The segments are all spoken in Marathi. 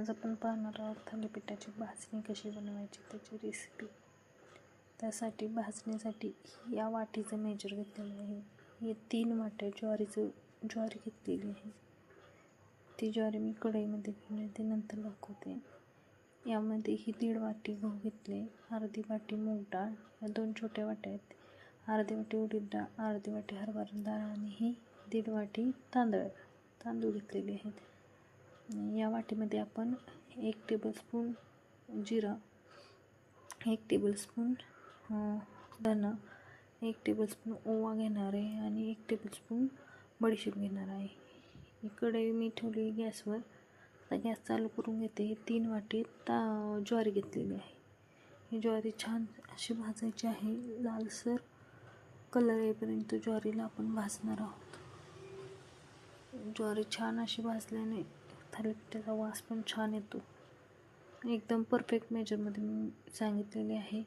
आज आपण पाहणार आहोत. थालीपीठाची भाजणी कशी बनवायची त्याची रेसिपी त्यासाठी भाजणीसाठी या वाटीचं मेजर घेतलेलं आहे. हे तीन वाट्या ज्वारीचं ज्वारी घेतलेली आहे. ती ज्वारी मी कढईमध्ये घेऊन येते नंतर दाखवते यामध्ये ही दीड वाटी गहू घेतले अर्धी वाटी मूग डाळ या दोन छोट्या वाट्या आहेत. अर्धी वाटी उडीद डाळ अर्धी वाटी हरभरा डाळ आणि ही दीड वाटी तांदळ. तांदूळ घेतलेले आहेत. या वाटीमध्ये आपण एक टेबलस्पून जिरं एक टेबलस्पून धनं एक टेबलस्पून ओवा घेणार आहे आणि एक टेबलस्पून बडीशेप घेणार आहे. इकडे मी ठेवली गॅसवर. आता गॅस चालू करून घेते. हे तीन वाटी ता ज्वारी घेतलेली आहे. ही ज्वारी छान अशी भाजायची आहे. लालसर कलर येईपर्यंत ज्वारीला आपण भाजणार आहोत. ज्वारी छान अशी भाजल्याने थालीपीठाचा वास पण छान येतो. एकदम परफेक्ट मेजरमध्ये मी सांगितलेले आहे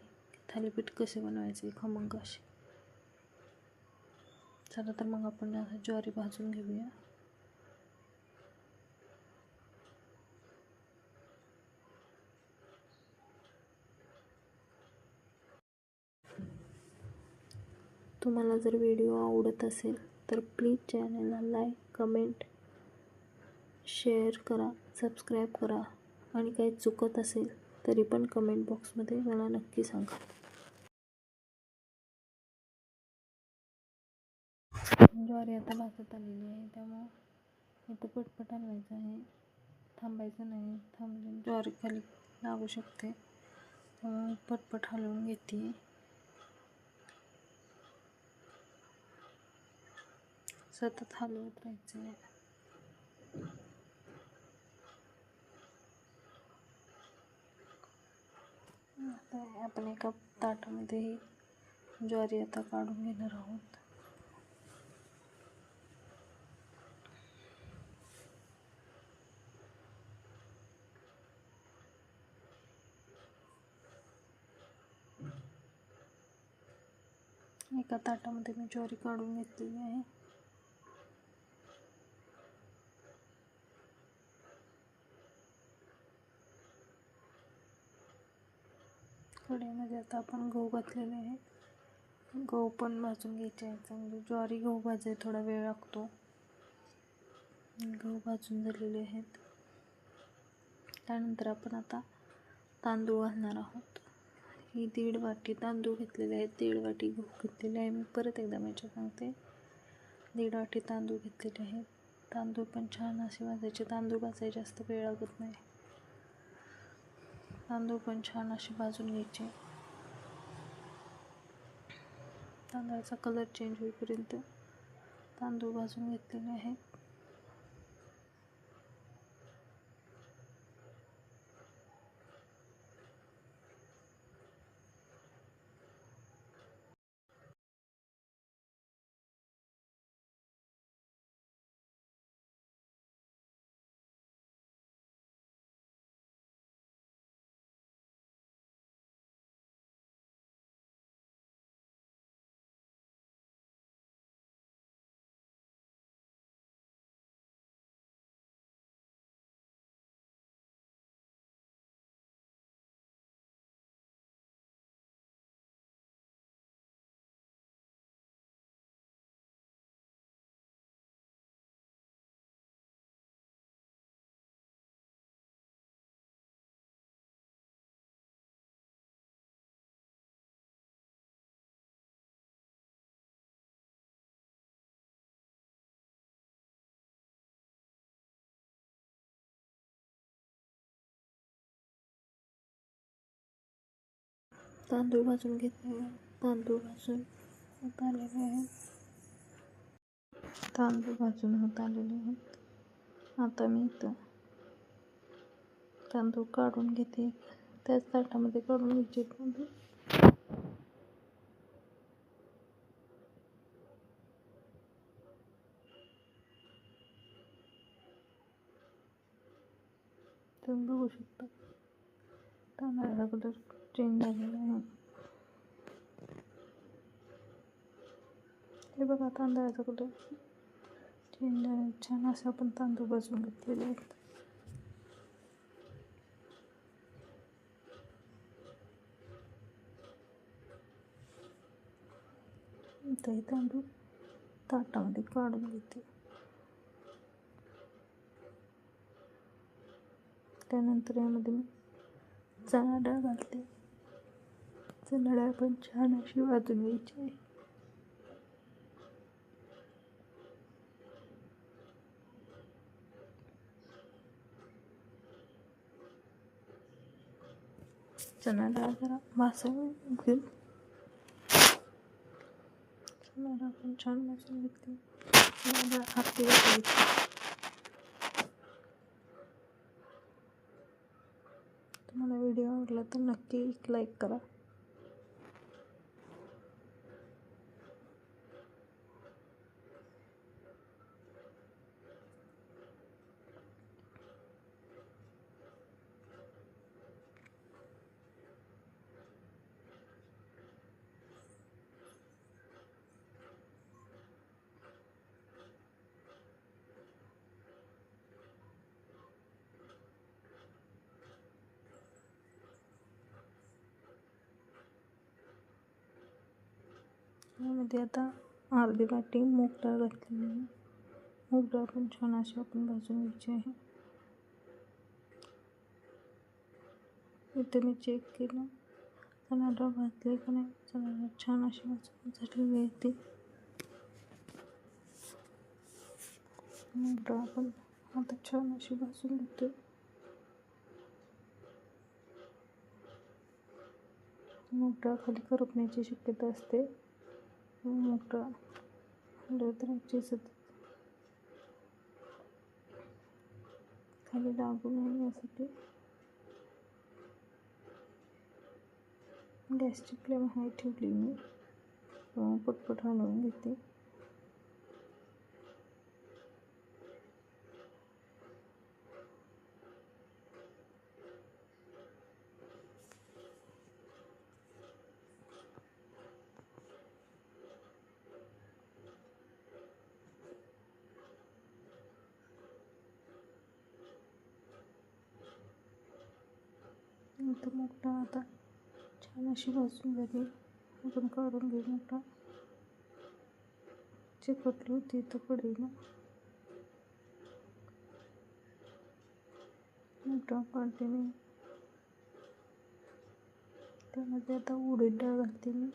थालीपीठ कसे बनवायचे खमंग असे. चला तर मग आपण ज्वारी भाजून घेऊया. तुम्हाला जर व्हिडिओ आवडत असेल तर प्लीज चॅनलला लाईक कमेंट शेअर करा सबस्क्राईब करा आणि काही चुकत असेल तरी पण कमेंट बॉक्समध्ये मला नक्की सांगा. ज्वारी आता भाजत आलेली आहे त्यामुळं इथं पटपट हलवायचं आहे. थांबायचं नाही थांबले ज्वारी खाली लागू शकते. त्यामुळे पटपट हलवून घेते. सतत हलवत राहायचं. आता आपण एका ताटामध्ये ही ज्वारी आता काढून घेणार आहोत. एका ताटामध्ये मी ज्वारी काढून घेतलेली आहे. कढईमध्ये म्हणजे आता आपण गहू घातलेले आहे. गहू पण भाजून घ्यायचे आहे चांगले म्हणजे ज्वारी गहू भाजायला थोडा वेळ लागतो. गहू भाजून झालेले आहेत. त्यानंतर आपण आता तांदूळ घालणार आहोत. ही दीड वाटी तांदूळ घेतलेले आहेत. दीड वाटी गहू घेतलेले आहे. मी परत एकदा माझ्या सांगते. दीड वाटी तांदूळ घेतलेले आहेत. तांदूळ पण छान असे भाजायचे. तांदूळ भाजायचे जास्त वेळ लागत नाही. तांदूळ पण छान असे भाजून घ्यायचे. तांदळाचा कलर चेंज होईपर्यंत तांदूळ भाजून घेतलेले आहेत तांदूळ भाजून घेतले तांदूळ भाजून होत आलेले आहेत तांदूळ भाजून होत आलेले आहेत आता मी इथं तांदूळ काढून घेते. त्याच ताटामध्ये काढून घ्यायचे तांदूळ तुम्ही बघू शकता. तांदळाचा कलर ट्रेन झालेला आहे. ते बघा तांदळाचं कुठं? ट्रेन छान असं आपण तांदूळ भाजून घेतलेले आहेत. ते तांदूळ ताटामध्ये काढून घेते. त्यानंतर यामध्ये मी चणा डाळ घालते चणा डाळ पण छान अशी वाजून घ्यायची आहे. चणा डाळ जरा भासावी घेऊन चणा डाळ पण छान भाजून घेतली. चणा डाळ आरती तुम्हाला व्हिडिओ आवडला तर नक्की एक लाईक करा. यामध्ये आता अर्धी वाटी मूग डाळ घातलेली आहे. मूग डाळ पण छान अशी आपण भाजून घ्यायची आहे. इथे मी चेक केलं. चणा डाळ भाजली का नाही? चणा डाळ छान अशी भाजून झालेली आहे ती मूग डाळ आपण आता छान अशी भाजून घेतो. मूग डाळ खाली करपण्याची शक्यता असते. मोठा हलवत असत खाली लागू नये यासाठी गॅसची फ्लेम हाय ठेवली मी पटपट हलवून घेते तर मोठा आता. छान अशी भाजून झाली आपण काढून घे मोठा. चिकटली होती तर कढईला मोठा काढते मी. त्यामध्ये आता उडीद डाळ घालते मी.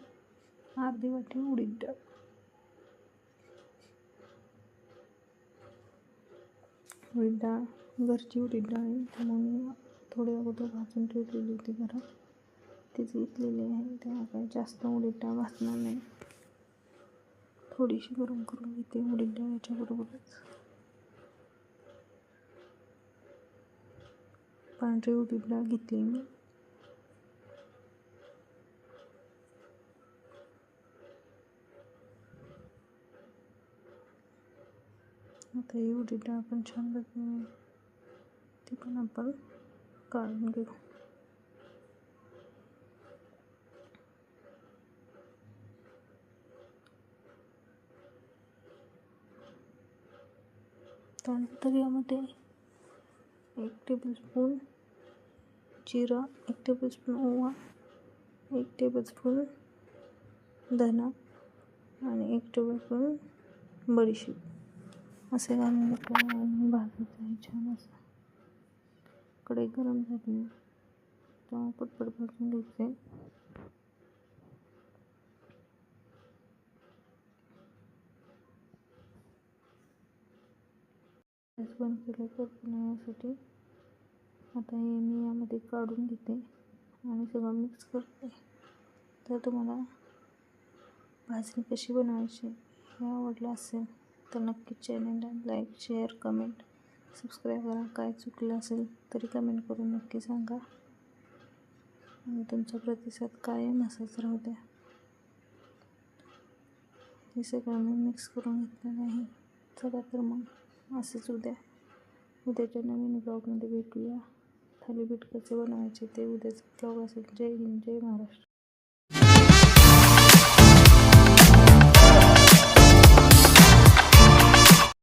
अर्धी वाटी उडीद डाळ. उडीद डाळ घरची उडीद डाळ आहे. त्यामुळे थोडी अगोदर भाजून ठेवलेली होती घरात तीच घेतलेली आहे. तेव्हा काय जास्त उडीद डाळ भाजणार नाही. थोडीशी गरम करून घेते उडीद डाळ याच्याबरोबरच पांढरी उडीद डाळ घेतली मी. आता ही उडीद डाळ पण छान भाजून ती पण आपण काढून घेऊ त्यानंतर यामध्ये एक टेबलस्पून जिरा एक टेबलस्पून ओवा एक टेबलस्पून धना आणि एक टेबलस्पून बडीशेप. असे घालून आपल्याला भाजायचं आहे छान असं. कढई गरम झाली. तेव्हा पटपट भाजून घ्यायचे. गॅस बंद केलं करपण्यासाठी आता हे मी यामध्ये काढून घेते आणि सगळं मिक्स करते. तर तुम्हाला भाजणी कशी बनवायची हे आवडलं असेल तर नक्की चॅनलला लाईक शेअर कमेंट सबस्क्राईब करा. काय चुकलं असेल तरी कमेंट करून नक्की सांगा. आणि तुमचा प्रतिसाद कायम असाच राहू द्या. हे सगळं मी मिक्स करून घेतलं नाही. चला तर मग असंच उद्या. उद्याच्या नवीन ब्लॉगमध्ये भेटूया. थालीपीठ कसे बनवायचे ते उद्याचं ब्लॉग असेल. जय हिंद जय महाराष्ट्र.